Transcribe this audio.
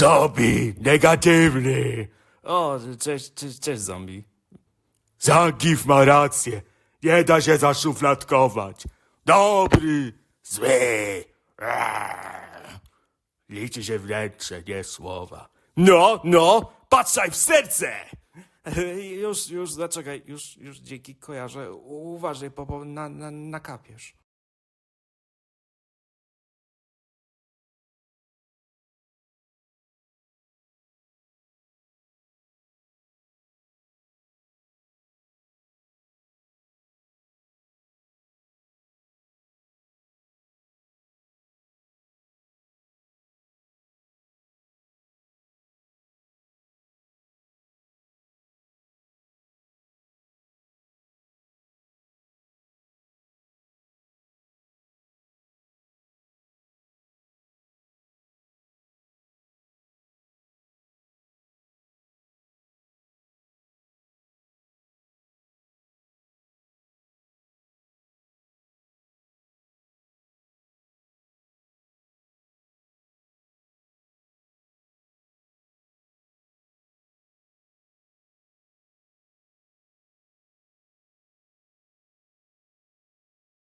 Zombie, negatywny. O, cześć, cześć, cześć zombie. Zangief ma rację. Nie da się zaszufladkować. Dobry, zły. Eee. Liczy się wnętrze, nie słowa. No, no, patrzaj w serce! Już, już, zaczekaj, już, już dzięki kojarzę. Uważaj, Popo, na, na, nakapiesz.